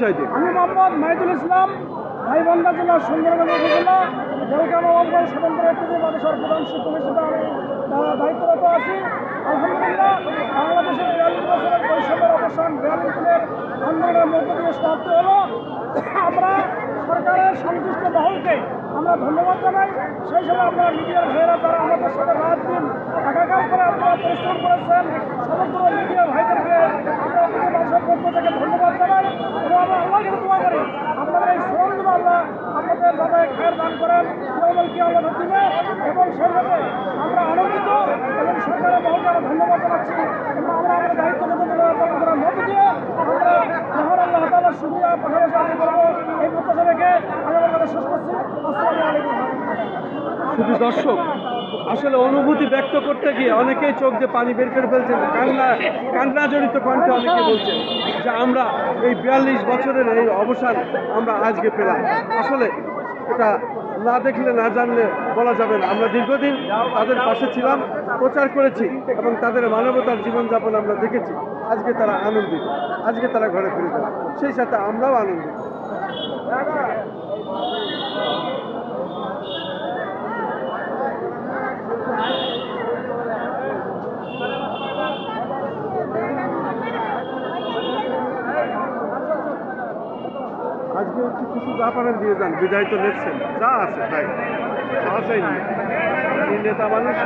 দিন আমি মোহাম্মদ মাহিদুল ইসলাম গাইবান্ধা জেলার সুন্দরগঞ্জ উপজেলা জেলকা নবাবগঞ্জ স্বতন্ত্র একটি বাদেশের প্রধান শিক্ষক হিসেবে আমি দায়িত্বরত আছি। আলহামদুলিল্লাহ, বাংলাদেশের বিয়াল্লিশ বছরের বৈষম্যের অবসান বিয়াল্লিশ আন্দোলনের মধ্য দিয়ে সমাপ্ত হলো। আমরা সরকারের সংশ্লিষ্ট মহলকে আমরা ধন্যবাদ জানাই। সেই সময় আপনারা মিডিয়ার ভাইয়েরা তারা আমাদের সাথে রাত দিন একাকার করে আপনারা পরিশ্রম করেছেন, সমগ্র মিডিয়া ভাইদেরকে আমরা আপনাদের মানুষের পক্ষ থেকে ধন্যবাদ জানাই এবং আমরা আল্লাহর কাছে দোয়া করি আপনাদের এই শ্রমগুলো আল্লাহ আপনাদের যাতে খায়ের দান করেন আমাদের দিনে এবং সাথে আমরা আনন্দিত এবং সরকারের মহলকে আমরা ধন্যবাদ জানাচ্ছি। এবং আমরা আমাদের দায়িত্ব করার মধ্য দিয়ে আমরা মহান আল্লাহ তাআলার শুকরিয়া পাশাপাশি আদায় করব। এই প্রত্যাশা রেখে আমি আমার শেষ করছি। শুধু দর্শক, আসলে অনুভূতি ব্যক্ত করতে গিয়ে অনেকেই চোখ দিয়ে পানি বের করে ফেলছেন। কান্না কান্না জড়িত কণ্ঠে অনেকে বলছেন। যে আমরা এই বিয়াল্লিশ বছরের এই অবসান আমরা আজকে পেলাম। আসলে এটা না দেখলে, না জানলে বলা যাবে না। আমরা দীর্ঘদিন তাদের পাশে ছিলাম, প্রচার করেছি এবং তাদের মানবতার জীবনযাপন আমরা দেখেছি। আজকে তারা আনন্দিত। আজকে তারা ঘরে ফিরে যাবে। সেই সাথে আমরাও আনন্দিত। আজকে একটু কিছু যা পারেন দিয়ে যান, বিদায় তো নিচ্ছেন। যা আছে, তাই। আসেই নেতা মানুষ